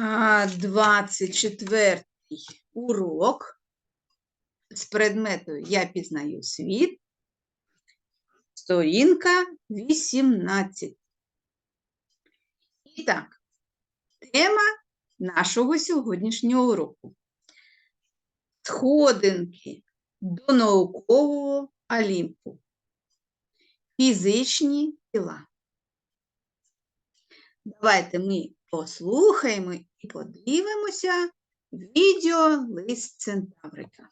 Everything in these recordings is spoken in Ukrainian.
А, 24 урок з предмету Я пізнаю світ. Сторінка 18. І так, тема нашого сьогоднішнього уроку. Сходинки до наукового Олімпу. Фізичні тіла. Давайте ми послухаємо і подивимося відео лист Центаврика.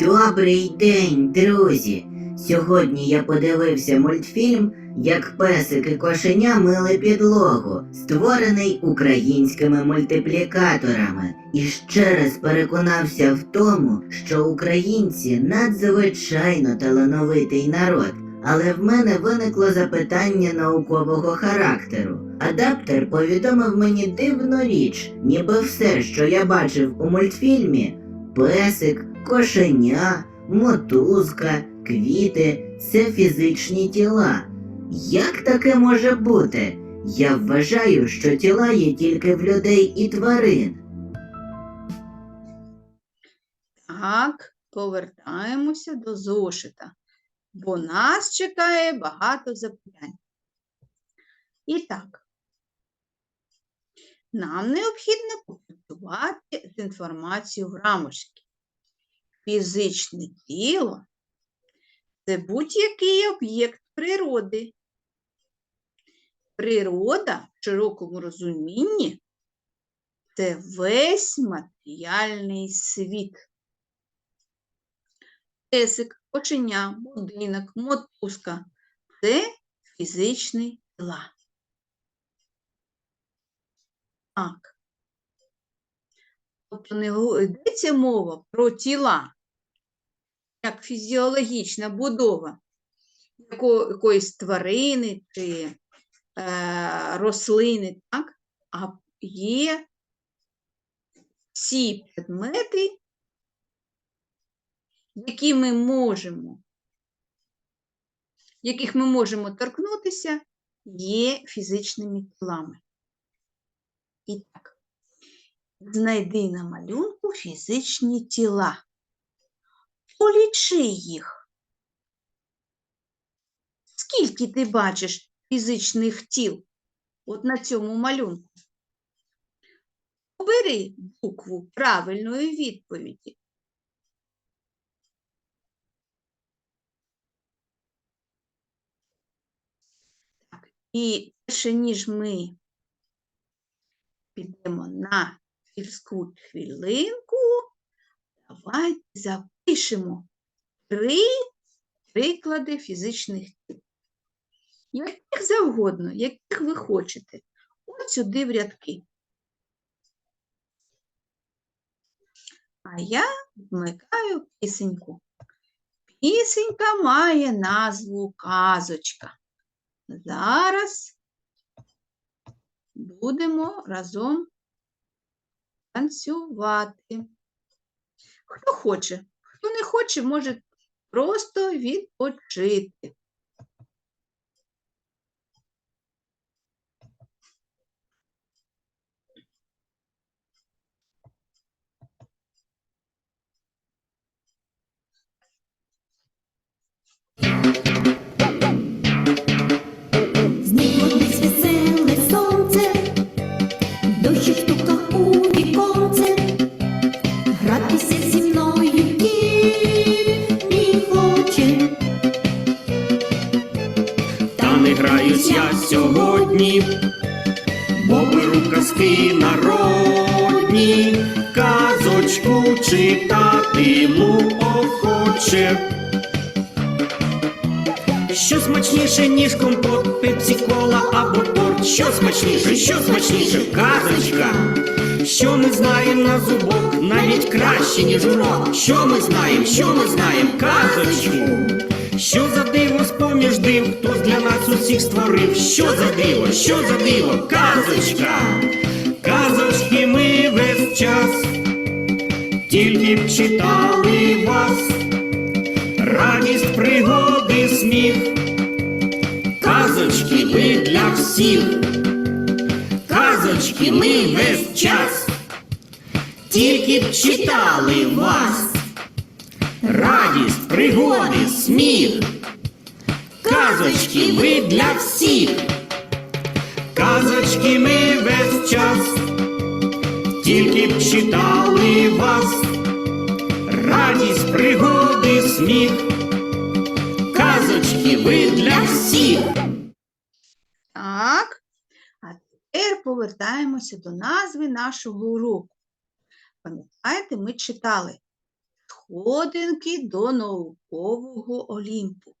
Добрий день, друзі! Сьогодні я подивився мультфільм Як песик і кошеня мили підлогу, створений українськими мультиплікаторами, і ще раз переконався в тому, що українці надзвичайно талановитий народ. Але в мене виникло запитання наукового характеру. Адаптер повідомив мені дивну річ, ніби все, що я бачив у мультфільмі, песик, кошеня, мотузка, квіти це фізичні тіла. Як таке може бути? Я вважаю, що тіла є тільки в людей і тварин. Так, повертаємося до зошита, бо нас чекає багато запитань. І так, нам необхідно попрацювати з інформацією грамушки. Фізичне тіло це будь-який об'єкт природи. Природа в широкому розумінні це весь матеріальний світ. Песик, кошеня, будинок, мотузка це фізичні тіла. Так. Тобто не йдеться мова про тіла, як фізіологічна будова якоїсь тварини чи е, рослини, так? а є всі предмети, які ми можемо, яких ми можемо торкнутися, є фізичними тілами. І так, знайди на малюнку фізичні тіла. Полічи їх. Скільки ти бачиш фізичних тіл от на цьому малюнку? Обери букву правильної відповіді. І перше, ніж ми підемо на гірську хвилинку, давайте запишемо три приклади фізичних тіл. Яких завгодно, яких ви хочете. От сюди в рядки. А я вмикаю пісеньку. Пісенька має назву казочка. Зараз будемо разом танцювати. Хто хоче, хто не хоче, може просто відпочити. Бо беру казки народні, казочку читатиму охоче. Що смачніше, ніж компот, пепсі кола або торт? Що смачніше, що смачніше, казочка. Що ми знаємо на зубок, навіть краще, ніж урок. Що ми знаємо, що ми знаємо, казочку. Що за диво з-поміж див, хтось для нас усіх створив? Що за диво, що за диво? Казочка! Казочки ми весь час, тільки б читали вас, радість, пригоди, сміх. Казочки ви для всіх, казочки ми весь час, тільки б читали вас, пригоди, сміх. Казочки ви для всіх, казочки ми весь час, тільки б читали вас, радість, пригоди, сміх. Казочки ви для всіх. Так. А тепер повертаємося до назви нашого уроку. Пам'ятаєте, ми читали Сходинки до наукового Олімпу.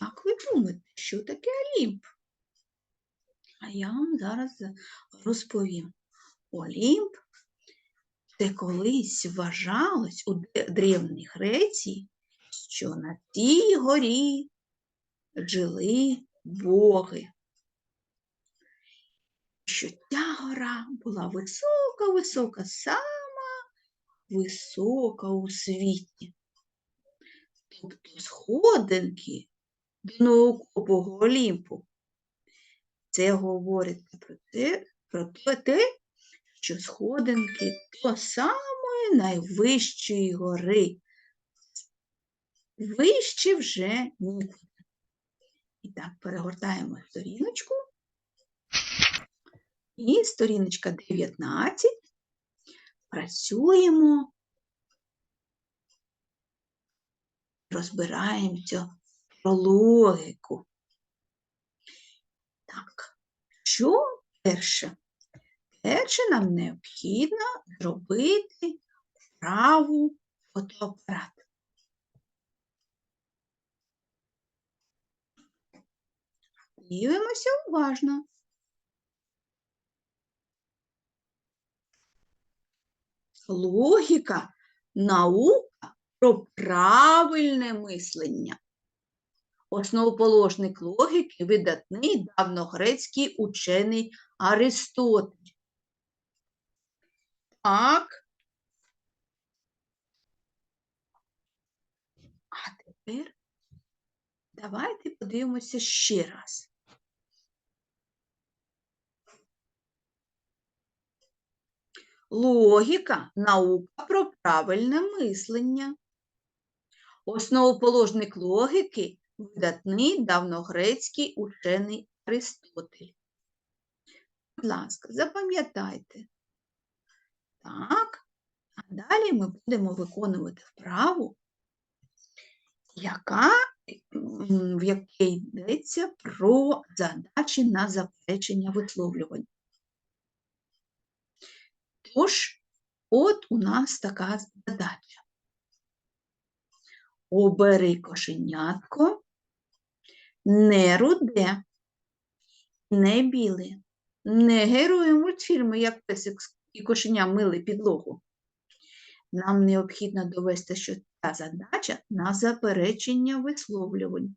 Як ви думаєте, що таке Олімп? А я вам зараз розповім. Олімп це колись вважалось у древній Греції, що на тій горі жили боги. Що ця гора була висока-висока, сама висока у світі. Тобто сходинки до наукового Олімпу. Це говорить про те, про те- що сходинки до самої найвищої гори. Вище вже нікуди. І так, перегортаємо сторіночку. І сторіночка 19. Працюємо, розбираємося про логіку. Так, що перше? Перше нам необхідно зробити вправу фотоапарат. Дивимося уважно. Логіка наука про правильне мислення. Основоположник логіки видатний давньогрецький учений Аристотель. Так. А тепер давайте подивимося ще раз. Логіка наука про правильне мислення. Основоположник логіки видатний давногрецький учений Аристотель. Будь ласка, запам'ятайте. Так, а далі ми будемо виконувати вправу, яка, в якій йдеться про задачі на заперечення висловлювання. Тож, от у нас така задача. Обери кошенятко, не руде, не біле, не герої мультфільму, як песик і кошеня мили підлогу. Нам необхідно довести, що ця задача на заперечення висловлювань.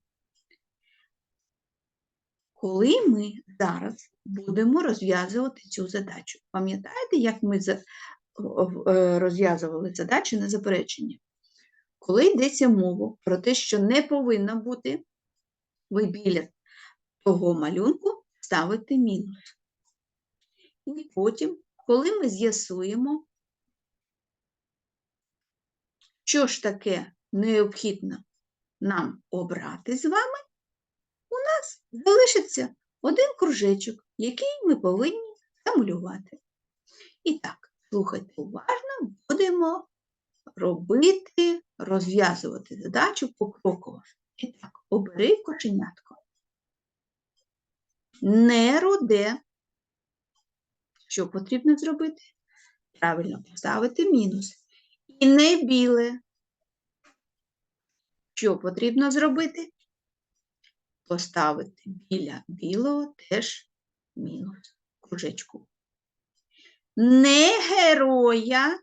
Коли ми зараз будемо розв'язувати цю задачу, пам'ятаєте, як ми е, розв'язували задачі на заперечення? Коли йдеться мова про те, що не повинно бути, ви біля того малюнку ставите мінус. І потім, коли ми з'ясуємо, що ж таке необхідно нам обрати з вами, нас залишиться один кружечок, який ми повинні замалювати. І так, слухайте уважно, будемо робити, розв'язувати задачу покроково. І так, обери кошенятко. Не руде. Що потрібно зробити? Правильно поставити мінус. І не біле. Що потрібно зробити? Поставити біля білого теж мінус кружечку. Не героя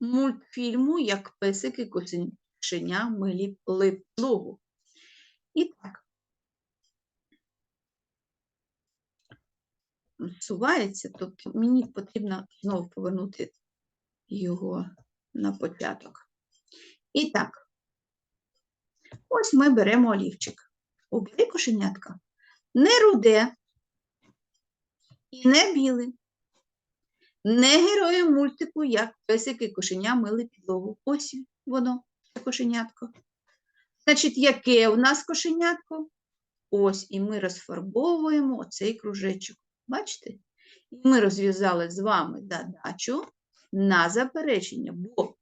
мультфільму, як песик і кошеня милі підлогу. І так. Сувається, тобто мені потрібно знову повернути його на початок. І так, ось ми беремо олівчик. Обери кошенятка. Не руде і не біле. Не герої мультику, як песик і кошеня мили підлогу. Ось воно, це кошенятко. Значить, яке у нас кошенятко? Ось, і ми розфарбовуємо оцей кружечок. Бачите? І ми розв'язали з вами задачу на заперечення, бо в,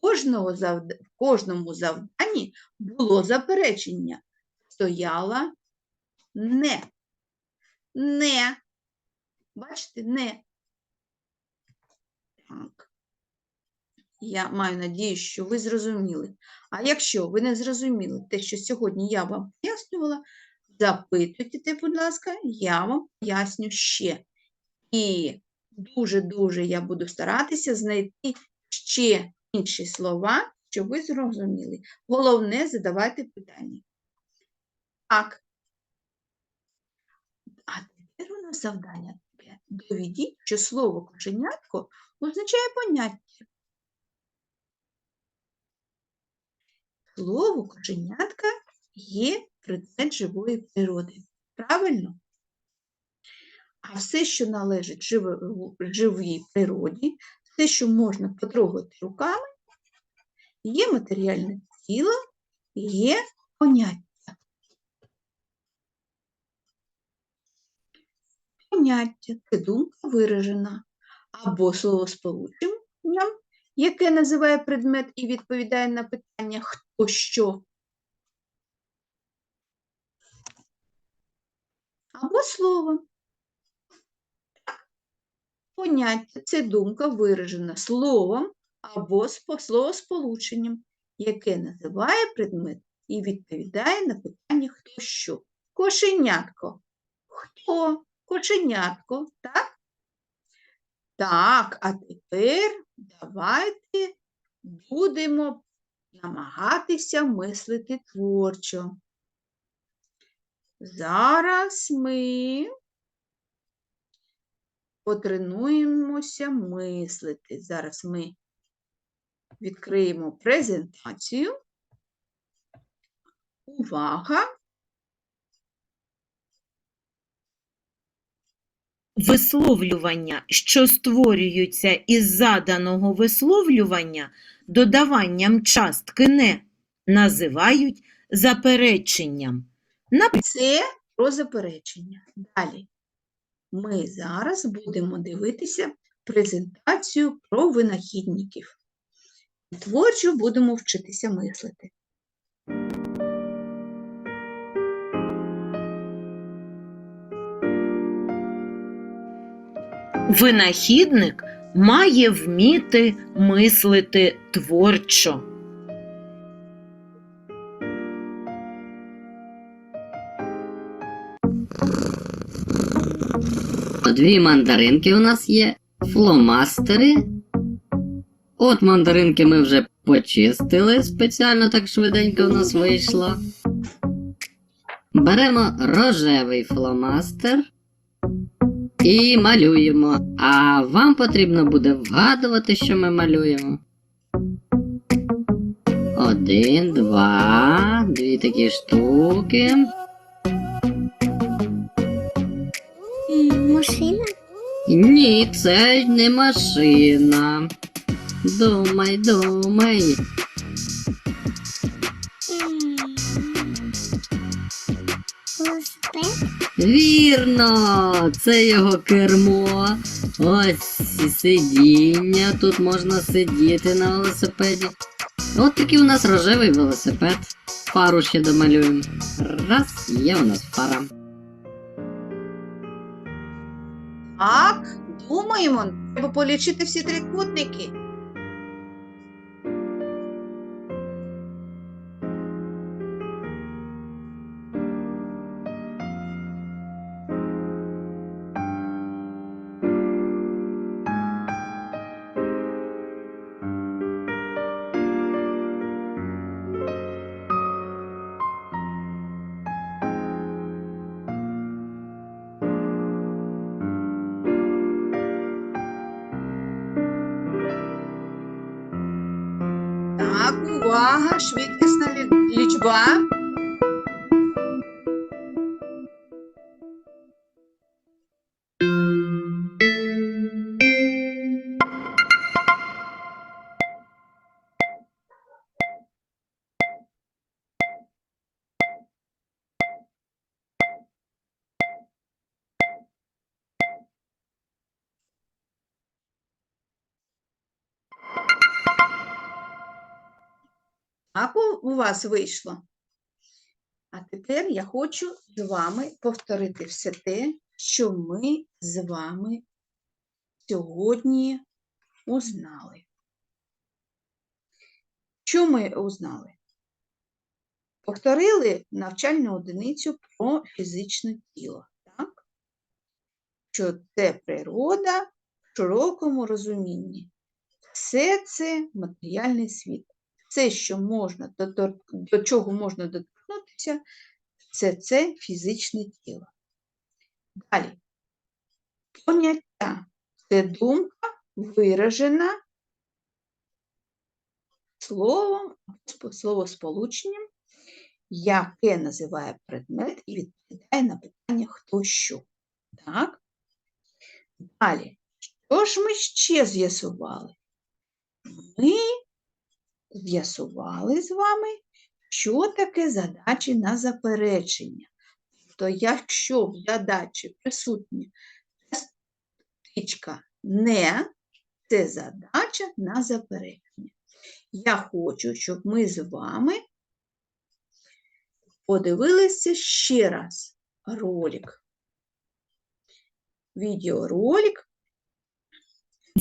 кожного в кожному завданні було заперечення. Стояла не. Не. Бачите, не. Так. Я маю надію, що ви зрозуміли. А якщо ви не зрозуміли те, що сьогодні я вам пояснювала, запитуйте, будь ласка, я вам поясню ще. І дуже-дуже я буду старатися знайти ще інші слова, щоб ви зрозуміли. Головне задавайте питання. Так. А тепер у нас завдання таке. Доведіть, що слово кошенятко означає поняття. Слово кошенятка є предмет живої природи. Правильно? А все, що належить живій природі, все, що можна потрогати руками, є матеріальне тіло, є поняття. Поняття це думка виражена або словосполученням, яке називає предмет і відповідає на питання хто що. Або словом. Поняття це думка виражена словом або словосполученням, яке називає предмет і відповідає на питання хто що. Кошенятко. Хто? Кошенятко, так? Так, а тепер давайте будемо намагатися мислити творчо. Зараз ми потренуємося мислити. Зараз ми відкриємо презентацію. Увага! Висловлювання, що створюються із заданого висловлювання додаванням частки не, називають запереченням. Це про заперечення. Далі. Ми зараз будемо дивитися презентацію про винахідників. Творчо будемо вчитися мислити. Винахідник має вміти мислити творчо. Дві мандаринки у нас є, фломастери. От мандаринки ми вже почистили, спеціально так швиденько у нас вийшло. Беремо рожевий фломастер і малюємо. А вам потрібно буде вгадувати, що ми малюємо. Один, два, дві такі штуки. Машина? Ні, це не машина. Думай, думай. Велосипед? Вірно, це його кермо. Ось і сидіння. Тут можна сидіти на велосипеді. От такий у нас рожевий велосипед. Пару ще домалюємо. Раз, є у нас пара. Так, думаємо, треба полічити всі трикутники. Nós, Vikes da Lisboa, у- вас вийшло. А тепер я хочу з вами повторити все те, що ми з вами сьогодні узнали. Що ми узнали? Повторили навчальну одиницю про фізичне тіло, так? Що це природа в широкому розумінні. Все це матеріальний світ все, що можна дотор- до чого можна доторкнутися, це це фізичне тіло. Далі. Поняття це думка, виражена словом, сп- словосполученням, яке називає предмет і відповідає на питання хто що. Так? Далі. Що ж ми ще з'ясували? Ми з'ясували з вами, що таке задачі на заперечення. Тобто, якщо в задачі присутня частичка не, це задача на заперечення. Я хочу, щоб ми з вами подивилися ще раз ролик. Відеоролик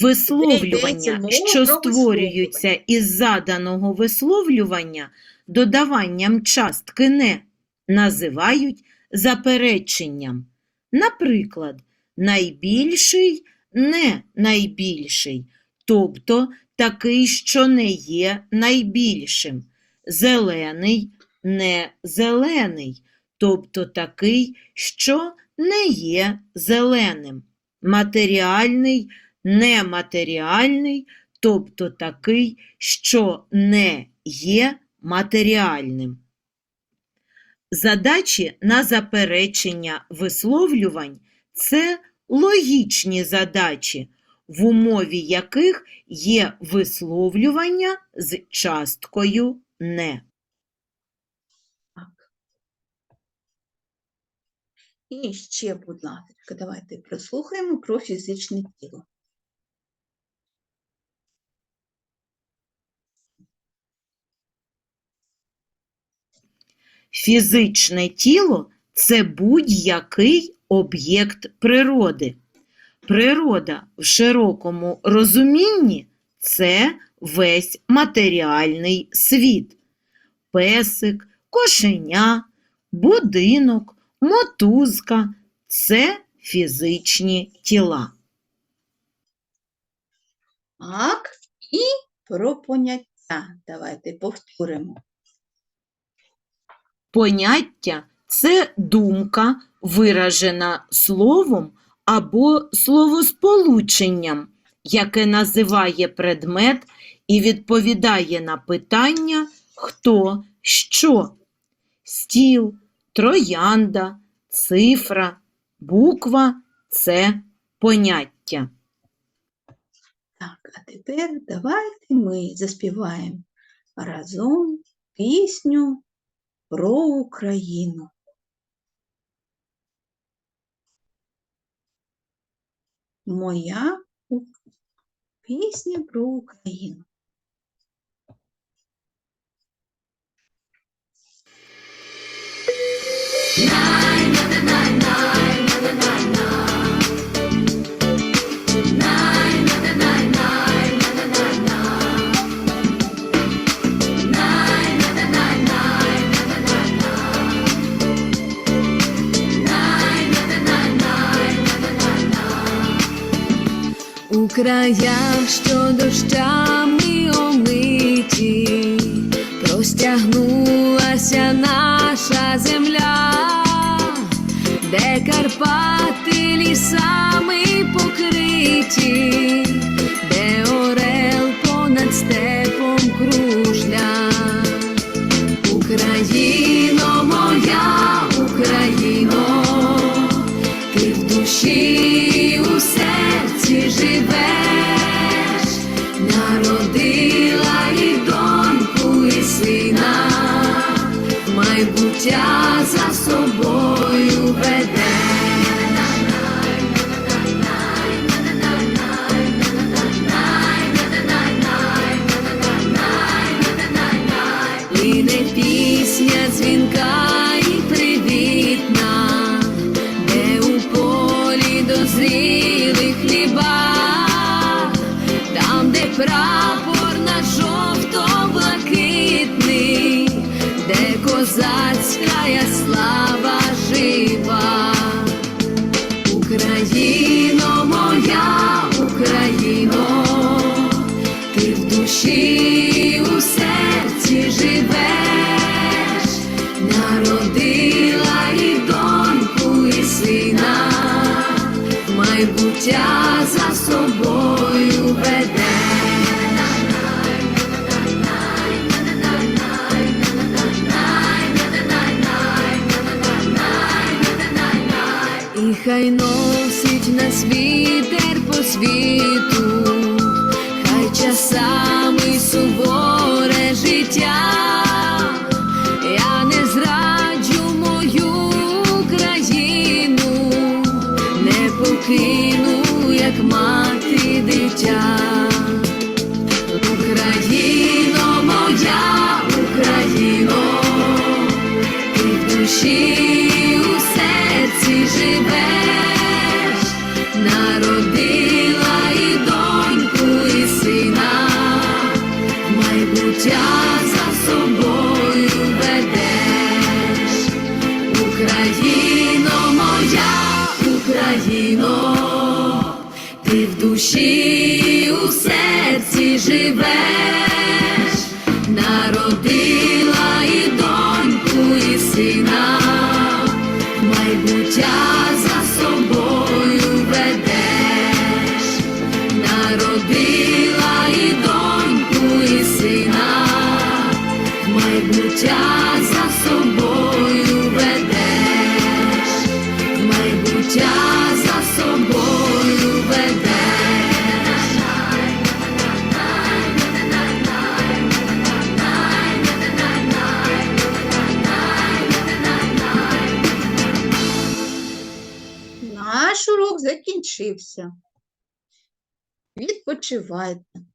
Висловлювання, що створюються із заданого висловлювання додаванням частки не, називають запереченням. Наприклад, найбільший не найбільший, тобто такий, що не є найбільшим. Зелений не зелений, тобто такий, що не є зеленим. Матеріальний нематеріальний, тобто такий, що не є матеріальним. Задачі на заперечення висловлювань це логічні задачі, в умові яких є висловлювання з часткою не. І ще, будь ласка, давайте прослухаємо про фізичне тіло. Фізичне тіло це будь-який об'єкт природи. Природа в широкому розумінні це весь матеріальний світ. Песик, кошеня, будинок, мотузка це фізичні тіла. Так, і про поняття. Давайте повторимо. Поняття це думка, виражена словом або словосполученням, яке називає предмет і відповідає на питання хто, що. Стіл, троянда, цифра, буква це поняття. Так, а тепер давайте ми заспіваємо разом пісню про Україну. Моя пісня про Україну. У краях, що дощами омиті, простягнулася наша земля, де Карпати лісами покриті, 家。Наш. Відпочивайте.